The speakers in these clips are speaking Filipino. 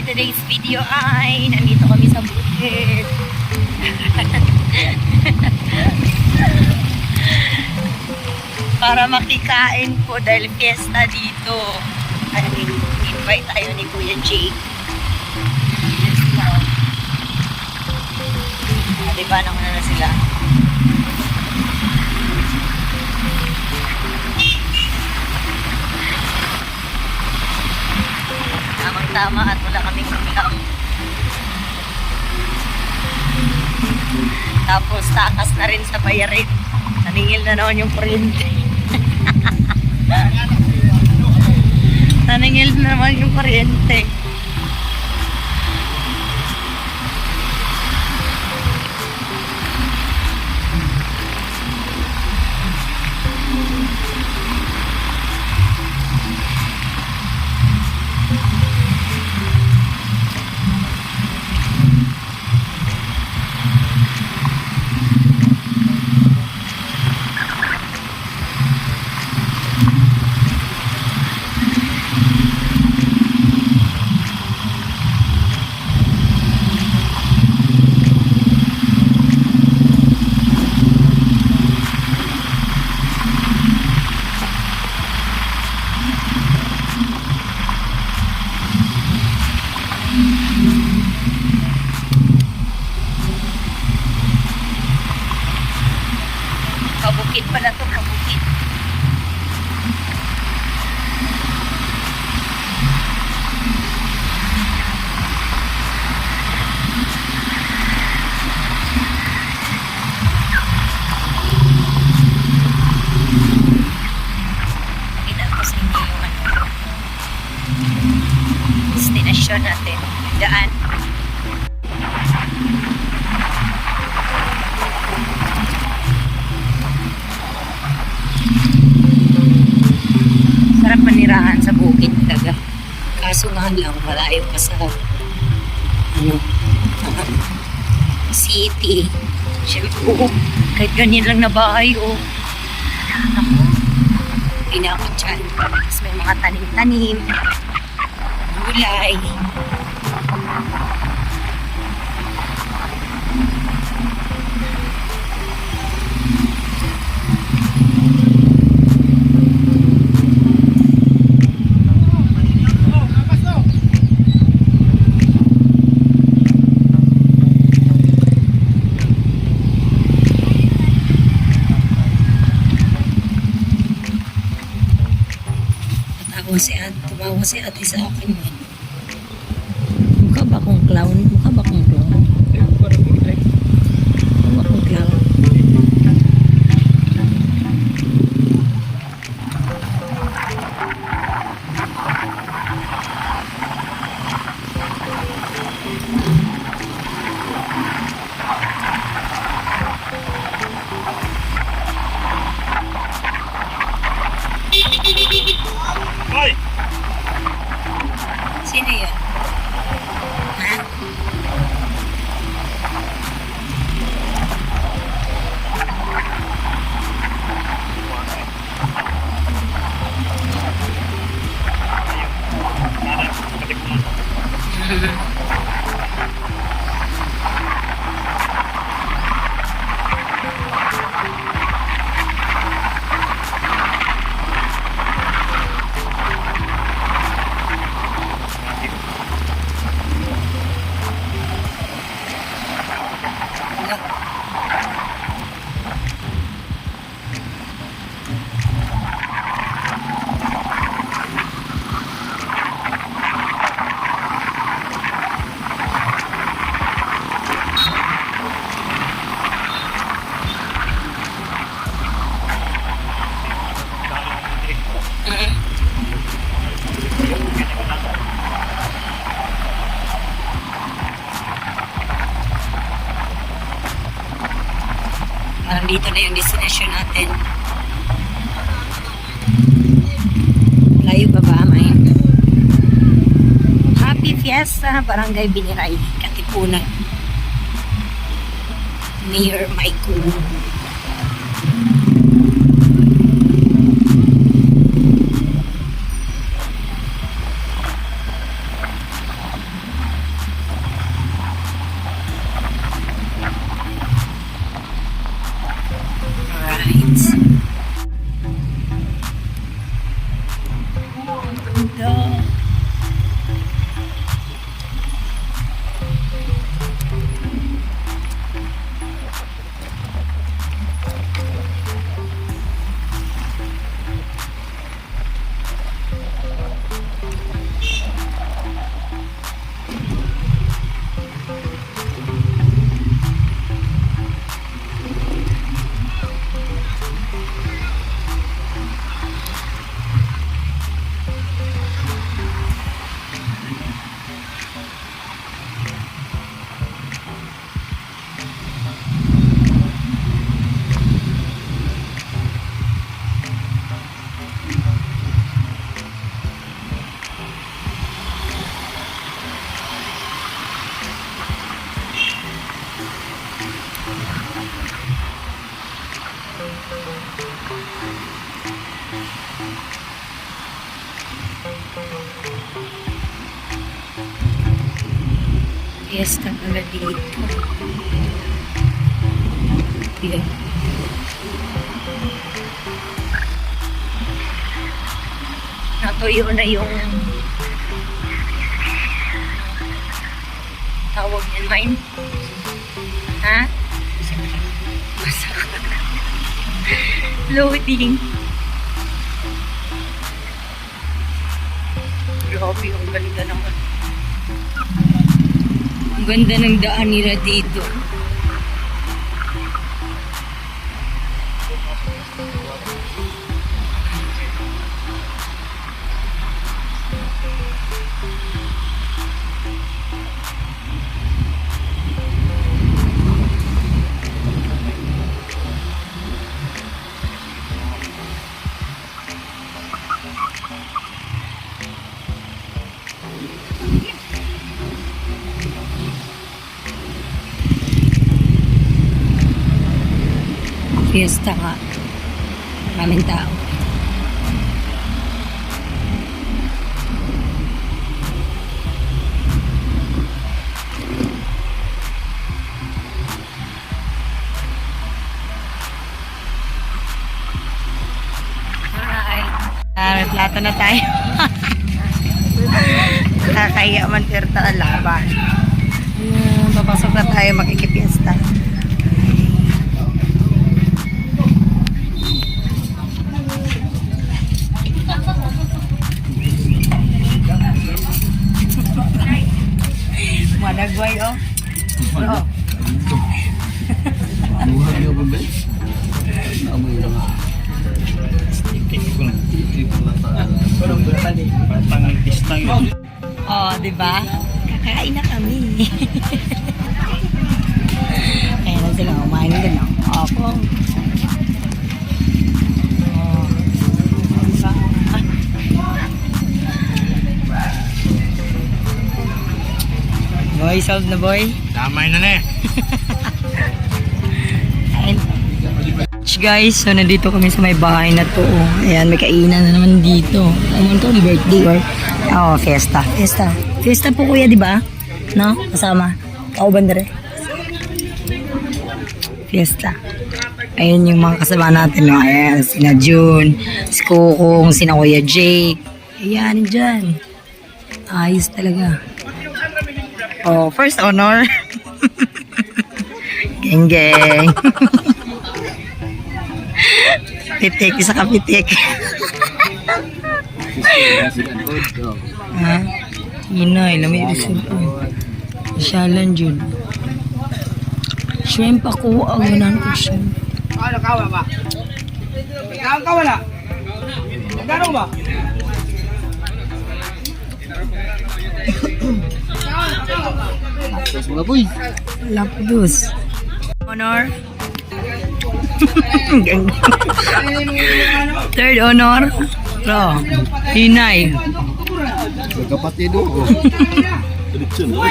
for today's video ay nandito kami sa bukid. Para makikain po dahil fiesta dito. Ano, invite tayo ni Kuya Jake. Yes, ah, diba, nauna na sila. Tamang-tama at wala kaming ulam. Tapos takas na rin sa bayarin. Naningil na naman yung kuryente. Naningil na naman yung kuryente. Kabukit pala to, kabukit. Ano, destination natin. City. Siyempre, oo, kahit ganyan lang na bahay, oh. Ako, pinakot dyan. Tapos may mga tanim-tanim, gulay. Tawa tumawa si ate sa akin. Yung destination natin. Layo pa ba, may? Happy Fiesta, Barangay Biniray, Katipunan. Mayor Michael. Fiesta pala dito. Yan. Natuyo na yung tawag niyan, mine. Ha? Masak. Loading. Ganda ng daan nila dito. Fiesta nga. Maraming tao. Alright. Plato na tayo. Nakakaya man tirta ang laban. Ayan, papasok na tayo makikipiesta. Madagway oh. Oh. Buhay niyo ba, Ben? Amoy lang. Oh, di ba? Kakain na kami. Kaya na sila kumain din ng opo. Boy, solved na boy. Damay na na eh. Guys, so nandito kami sa may bahay na to. oh. Ayan, may kainan na naman dito. Ano to, birthday or... Oh, fiesta. Fiesta. Fiesta po kuya, di ba? No? Kasama. Ako bandere. Fiesta. Ayun yung mga kasama natin. No? Ayan, sina June, si Kukong, sina Kuya Jake. Ayan, dyan. Ayos talaga. Oh, first honor. geng geng. pitik, isa ka pitik. ha? Inay, lamay isip ko. Masyalan dyan. Shrimp ako, agunan ko shrimp. Ano kawa ba? Kawan kawan na? Magkano ba? Tapos mga boy. Lapdos. Honor. Third honor. Pro. Inay. Magkapatid ko. Diretsun. Wala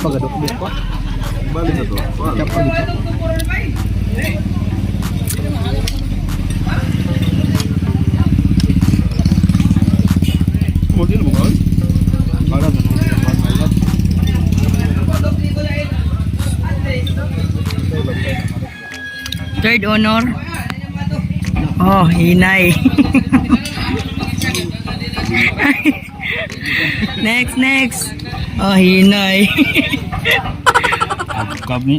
pa gadok mo pa. Balik na to. Kapag Huwag yun mo kawan. Para na nung mga Third honor. Oh, inay. next, next. Oh, hinay. Kami.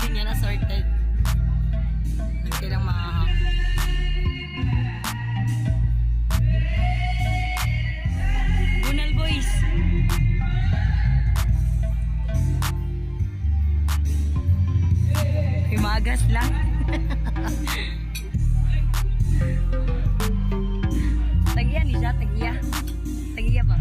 Assorted din yan, assorted. Hindi lang makahang. Bunal boys. Himagas lang. tagiya ni siya, tagiya. Tagiya ba?